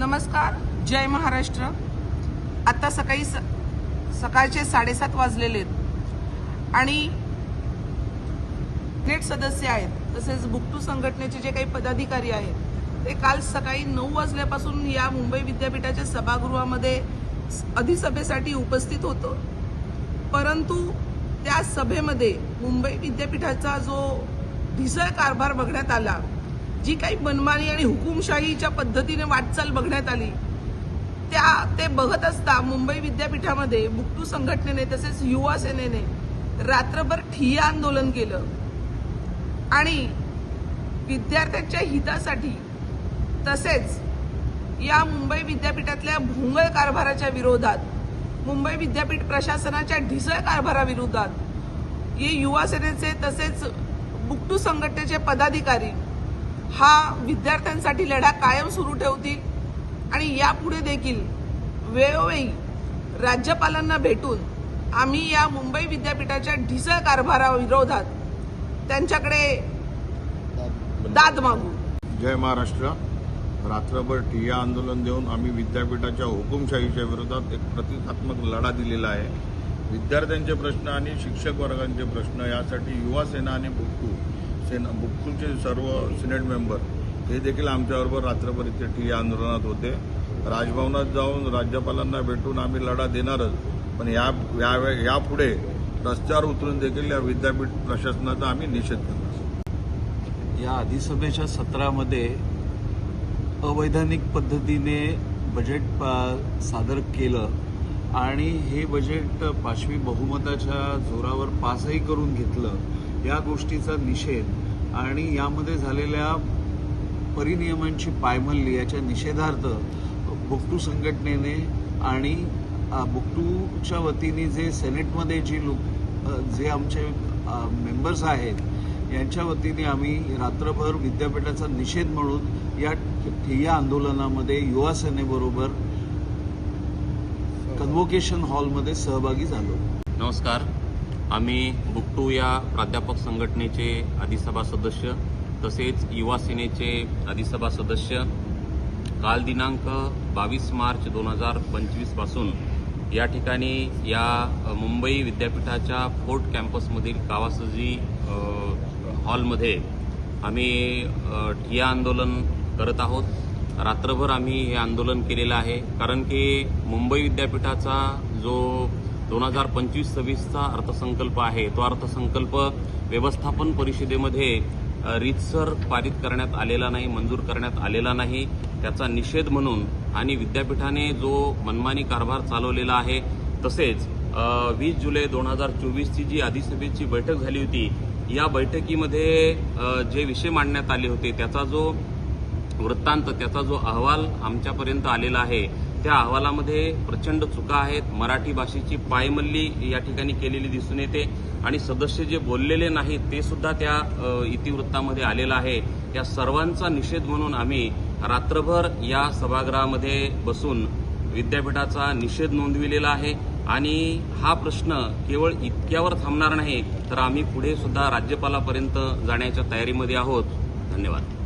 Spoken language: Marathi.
नमस्कार जय महाराष्ट्र. आता सकाळी स सकाळचे साडेसात वाजलेले आहेत. आणि थेट सदस्य आहेत तसेच बुकटू संघटनेचे जे काही पदाधिकारी आहेत ते काल सकाळी नऊ वाजल्यापासून या मुंबई विद्यापीठाच्या सभागृहामध्ये अधिसभेसाठी उपस्थित होतो. परंतु त्या सभेमध्ये मुंबई विद्यापीठाचा जो ढिसळ कारभार बघण्यात आला जी काही मनमानी आणि हुकुमशाहीच्या पद्धतीने वाटचाल बघण्यात आली त्या ते बघत असता मुंबई विद्यापीठामध्ये बुकटू संघटनेने तसेच युवा सेनेने रात्रभर ठिय्या आंदोलन केलं. आणि विद्यार्थ्यांच्या हितासाठी तसेच या मुंबई विद्यापीठातल्या भोंगळ कारभाराच्या विरोधात मुंबई विद्यापीठ प्रशासनाच्या ढिसळ कारभाराविरोधात हे युवा सेनेचे तसेच बुकटू संघटनेचे पदाधिकारी हा विद्यार्थ्यांसाठी लढा कायम सुरू ठेवतील आणि यापुढे देखील वेळोवेळी राज्यपालांना भेटून आम्ही या मुंबई विद्यापीठाच्या ढिसळ कारभाराविरोधात त्यांच्याकडे दाद मागू. जय महाराष्ट्र. रात्रभर ठिय्या आंदोलन देऊन आम्ही विद्यापीठाच्या हुकुमशाहीच्या विरोधात एक प्रतिकात्मक लढा दिलेला आहे. विद्यार्थ्यांचे प्रश्न आणि शिक्षक वर्गांचे प्रश्न यासाठी युवा सेना आणि बुक्कू सेना बुक्कूचे सर्व सिनेट मेंबर हे देखील आमच्याबरोबर रात्रभर इथे ठिय्या आंदोलनात होते. राजभवनात जाऊन राज्यपालांना भेटून आम्ही लढा देणारच पण या यावे- यापुढे रस्त्यावर उतरून देखील या विद्यापीठ प्रशासनाचा आम्ही निषेध करणार या अधिसभेच्या सत्रामध्ये अवैधानिक पद्धतीने बजेट पा- सादर केलं. आणि हे बजेट पाचवी बहुमताच्या जोरावर पासही करून घेतलं या गोष्टीचा निषेध. आणि यामध्ये झालेल्या परिनियमांची पायमल्ली याच्या निषेधार्थ बुकटू संघटनेने आणि बुकटूच्या वतीने जे सेनेटमध्ये जी लोक जे आमचे मेंबर्स आहेत यांच्या वतीने आम्ही रात्रभर विद्यापीठाचा निषेध म्हणून या ठिय्या आंदोलनामध्ये युवा सेनेबरोबर कन्व्होकेशन हॉलमध्ये सहभागी झालो. नमस्कार. आम्ही बुकटू या प्राध्यापक संघटनेचे अधिसभा सदस्य तसेच युवा सेनेचे अधिसभा सदस्य. काल दिनांक बावीस मार्च दोन हजार पंचवीसपासून या ठिकाणी या मुंबई विद्यापीठाच्या फोर्ट कॅम्पसमधील कावासजी हॉलमध्ये आम्ही ठिया आंदोलन करत आहोत. रात्रभर आम्ही हे आंदोलन केलेलं आहे. कारण की मुंबई विद्यापीठाचा जो दोन हजार पंचवीस सव्वीसचा अर्थसंकल्प आहे तो अर्थसंकल्प व्यवस्थापन परिषदेमध्ये रितसर रीतसर पारित करण्यात आलेला नाही मंजूर करण्यात आलेला नाही. त्याचा निषेध म्हणून आणि विद्यापीठाने जो मनमानी कारभार चालवलेला आहे तसेच वीस जुलै दोन हजार चोवीसची जी अधिसभेची बैठक झाली होती या बैठकीमध्ये जे विषय मांडण्यात आले होते त्याचा जो वृत्तांत त्याचा जो अहवाल आमच्यापर्यंत आलेला आहे त्या अहवालामध्ये प्रचंड चुका आहेत. मराठी भाषेची पायमल्ली या ठिकाणी केलेली दिसून येते आणि सदस्य जे बोललेले नाहीत ते सुद्धा त्या इतिवृत्तामध्ये आलेलं आहे. या सर्वांचा निषेध म्हणून आम्ही रात्रभर या सभागृहामध्ये बसून विद्यापीठाचा निषेध नोंदविलेला आहे आणि हा प्रश्न केवळ इतक्यावर थांबणार नाही तर आम्ही पुढे सुद्धा राज्यपालापर्यंत जाण्याच्या तयारीमध्ये आहोत. धन्यवाद.